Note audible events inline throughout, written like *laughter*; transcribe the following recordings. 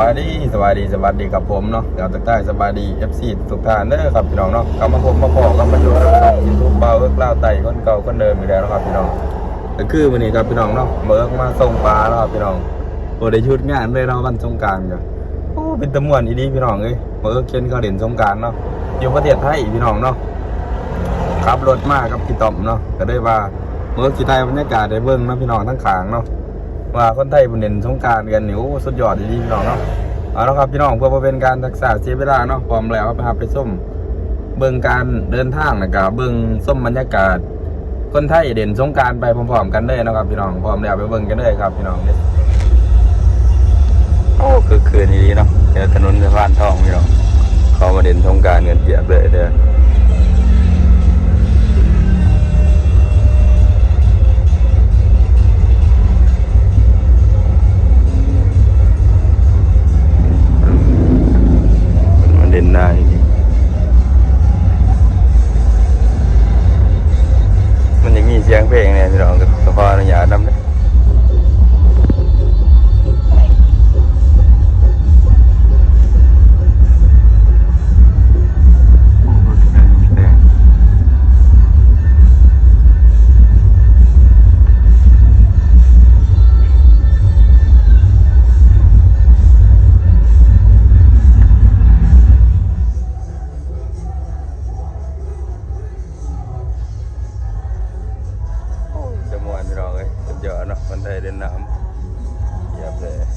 บายดีสบายดีสวัสดีกับผมเนาะแล้วตั้งแต่สบายดี FC ทุกท่านเด้อครับพี่น้องเนาะกลับมาพบมาพอกับมาอยู่ในช่องยูทูบเบาเอิกเล่าไต่คนเก่าคนเดิมอีกแล้วครับพี่น้องก็คือวันนี้ครับพี่น้องเนาะเมื่อมาส่งปลาแล้วครับพี่น้องโอ้ได้ชุดงานเลยเนาะวันสงการกันโอ้เป็นตะมวนอีดีพี่น้องเอ้ยเมื่อเคนเขาเด่นสงการเนาะอยู่ประเทศไทยพี่น้องเนาะขับรถมากับพี่ต่อมเนาะก็ได้ว่าเมื่อกี้ไทยบรรยากาศได้เบิ่งนาะพี่น้องทั้งขางเนาะ ว่าคนไทยบุญเด่นสงการกันนี่โอ้สุดยอดดีๆพี่น้องเนาะเอาละครับพี่น้องเพื่อบ่เป็นการรักษาเสียเวลาเนาะพร้อมแล้วไปหาไปส้มเบิ่งการเดินทางนะครับเบิ่งส้มบรรยากาศ คนไทยเด่นสงการไปพร้อมๆกันเลยนะครับพี่น้องพร้อมแล้วไปเบิ่งกันเลยครับพี่น้องโอ้คือคืนนี้เนาะเดี๋ยวถนนสะพานทองพี่น้องเขามาเด่นสงการกันเปียบเลยเด้อ ได้ มันยังมีเสียงเพลงเนี่ยพี่น้องก็ขออนุญาตนำเลย ดเน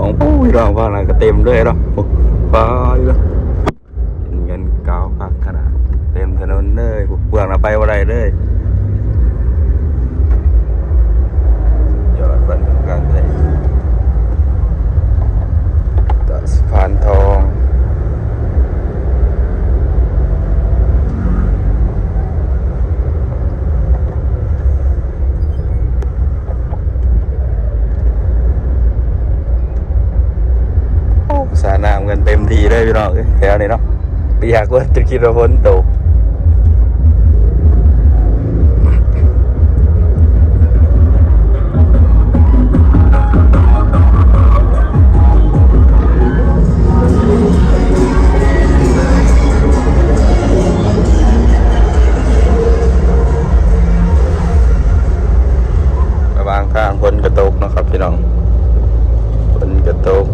องโอ้ยรองว่าอะไรก็เต็มด้วยหรอ้ฟ้าอยู่แล้วเงินเก้าพักขนาดเต็มถนนเลยเบื้องเราไปว่าไรเลยยอดบันทึกการไทยตัดสะพานทองโอ้สาน้ำกันเต็ม ทีเลยพี่น้องเอ้ยแถวนี้เนาะเปียกว่าจะคิดว่าฝนตกระหวางข้างฝนกระตกนะครับพี่น้องฝนกระตก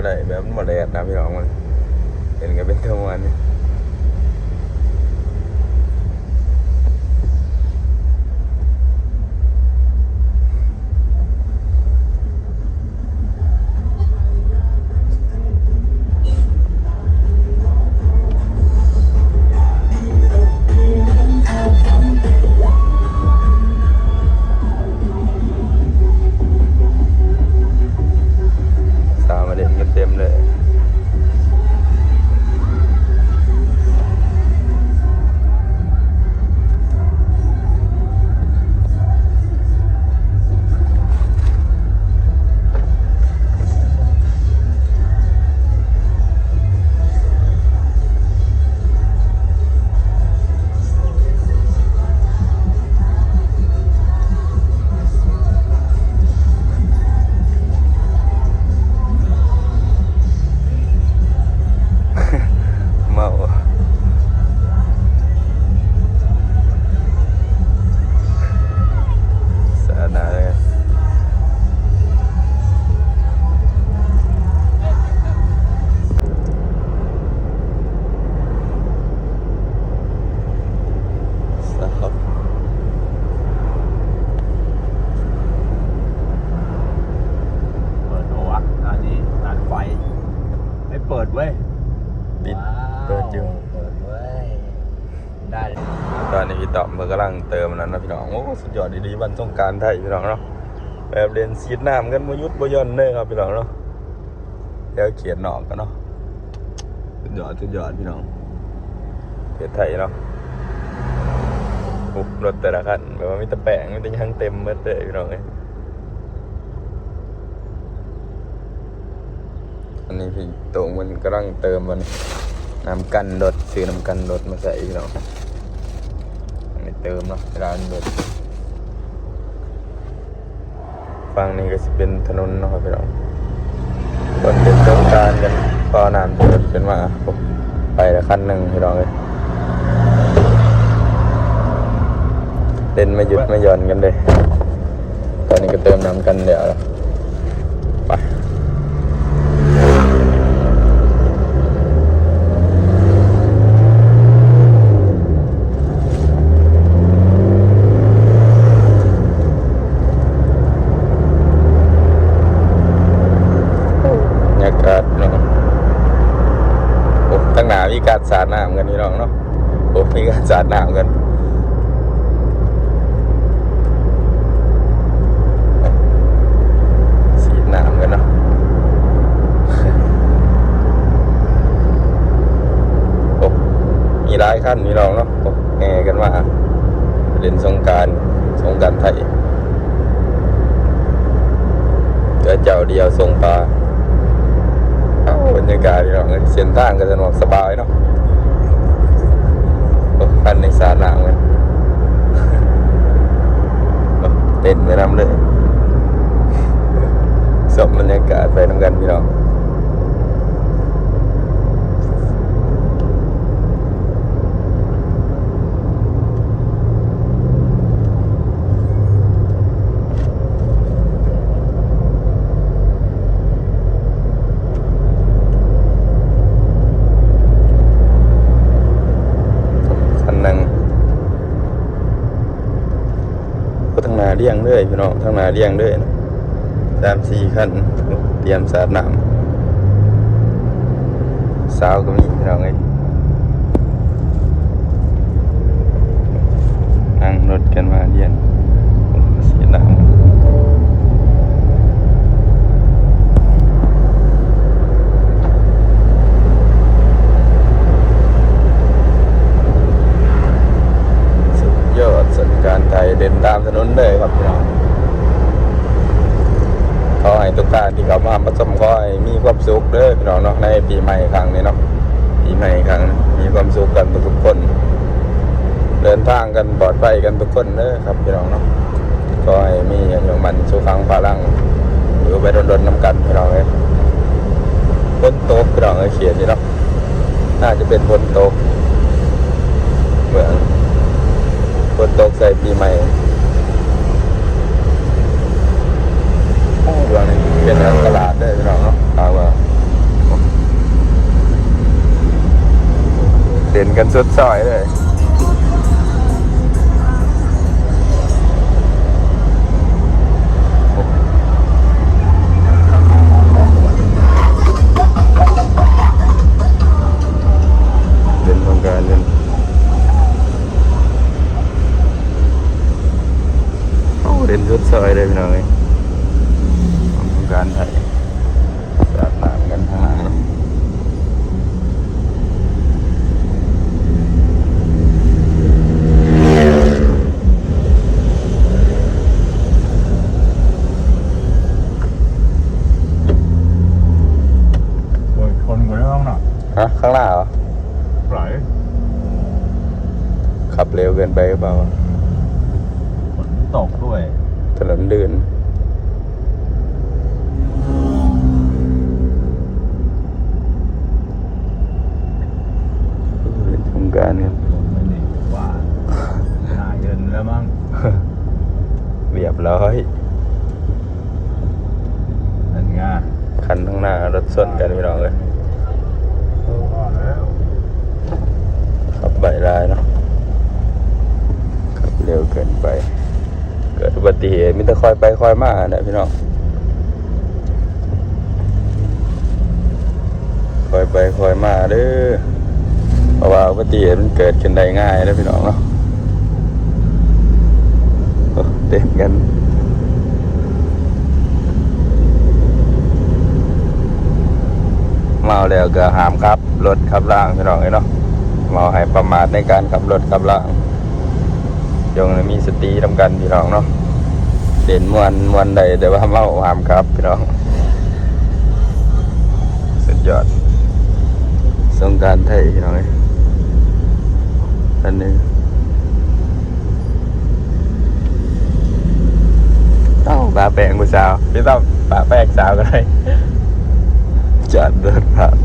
ก็ได้แบบมันบ่แดดนะพี่น้องมันเห็นกันเป็นเท่าวันนี่ ตอนนี้พี่ต่อมเพิ่งกำลังเติมนั้นนะพี่น้องโอ้สุดยอดดีๆวันสงการไทยพี่น้องเนาะแบบเรียนซีดน้ำกันมายุดบยอนเน้อครับพี่น้องเนาะแล้วเขียนหนอกกันเนาะสุดยอดสุดยอดพี่น้องเทศไทยเนาะปุ๊บรถแต่ละคันแบบว่ามีแต่แปลงมีแต่ยางเต็มหมดเลยพี่น้องเอ้ยอันนี้พี่โตงมันกำลังเติมมันน้ำกันรถซื้อน้ำกันรถมาใส่พี่น้อง เติมเนาะร้านรถฝั่งนี้ก็จะเป็นถนนเนาะครับพี่น้องคนเป็นต้องการกันพอน้ำเดือดขึ้นมาปุ๊บไปละคันหนึ่งพี่น้องเลยเล่นไม่หยุดไม่หย่อนกันเลย ตอนนี้ก็เติมน้ำกันเดี๋ยวแล้วไป บรรยากาศเนาะโอ้ตั้งหนามีการสาดน้ำกันนี่น้องเนาะโอ้มีการสาดน้ำกัน สีดน้ำกันเนาะ โอ้ มีหลายขั้นนี่น้องเนาะแห่กันมาเล่นสงการสงการไทยเจอเจ้าเดียวทรงปลาเอ้าบรรยากาศพี่น้องเอ้ยเส้นทางก็สะดวกสบายเนาะโอ้คันในสาหนามกันเต้นไปนำเลยสมบรรยากาศไปน้ำกันพี่น้องคันหนึงก็ทั้งหนา เลี้ยพี่น้องทั้งหนาเลี้ยงเลยนะสามสี่ขันเตรียมสาดน้ำสาวก็มีพี่น้องเอ้ยนั่งรถกันมาเรียนเสียน้ำ สุดยอดสนการไทย เดินตามถนนเลยครับพี่น้องขอให้ทุกท่านที่เข้ามาประสมขอให้มีความสุขเด้อพี่น้องเนาะในปีใหม่ครั้งนี้เนาะปีใหม่ครั้งมีความสุขกันทุกคน เดินทางกันปลอดภัยกันทุกคนเด้อครับพี่น้องเนาะขอให้มีอย่างมันสุขังพลังอยู่อไปโดนๆน้ำกันพี่น้องเลยฝนตกพี่น้องเอ้ยเขียนนี่เนาะน่าจะเป็นฝนตกเหมือน นตกใส่ปีใหม่โอ้เรื่องนี้เป็นอันตลาดได้อพี่น้องเนาะตาว่าเด่นกันสุดซอยเลย รียบร้อยนั่นไงคันข้างหน้ารถส้นกันพี่น้องเลยว่าแล้วขับใบลายเนาะขับเร็วเกินไป เกิดอุบัติเหตุมิตรคอยไปคอยมาเนี่ยพี่น้องคอยไปคอยมาเด้อเพราะว่าอุบัติเหตุมันเกิดขึ้นได้ง่ายนะพี่น้องเนาะโอ้ เต้นกันเมาแล้วก็หามครับ รถขับล่างพี่น้องเอ้ยเนาะเมาให้ประมาทในการขับรถขับล่างจงมีสติทำกันพี่น้องเนาะเด่นมวนมวนใดแต่ว่าเมาหามครับพี่น้องสุดยอดสงการไทยพี่น้องเอ้ยอันนี้ เอ้าปลาแปลงผู้สาวพี่ต้องปลาแปลงสาวก็ได้ *laughs* จอดเดินผ่าน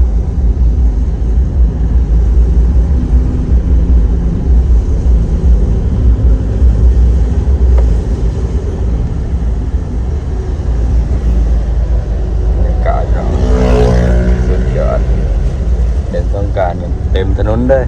บรรยากาศเราสุดยอดเด่นต้องการกันเต็มถนนเลย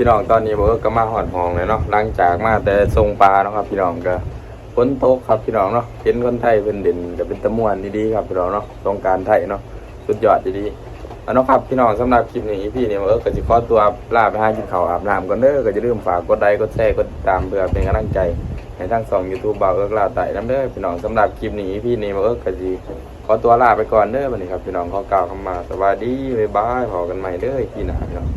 พี่น้องตอนนี้ผมก็มาหอดหองเลยเนาะหลังจากมาแต่ทรงปลาเนาะครับ พี่น้องก็ฝนตกครับพี่น้องเนาะเห็นคนไทยเป็นเด่นก็เป็นตะมวนดีๆครับพี่น้องเนาะสงการไทยเนาะสุดยอดดีๆเอาเนาะครับพี่น้องสำหรับคลิปนี้พี่เนี่ยเออก็จะขอตัวลาไปหากินข้าวอาบน้ำก่อนเด้อก็จะลืมฝากกดไลค์กดแชร์กดติดตามเพื่อเป็นกำลังใจในทั้งสองยูทูบเบาเอิร์กลาไต่น้ำเด้อพี่น้องสำหรับคลิปนี้พี่เนี่ยเออก็จะขอตัวลาไปก่อนเด้อวันนี้ครับพี่น้องขอกล่าวคำมาสวัสดีบ๊ายบายพอกันใหม่เด้อพี่หน้าพี่น้อง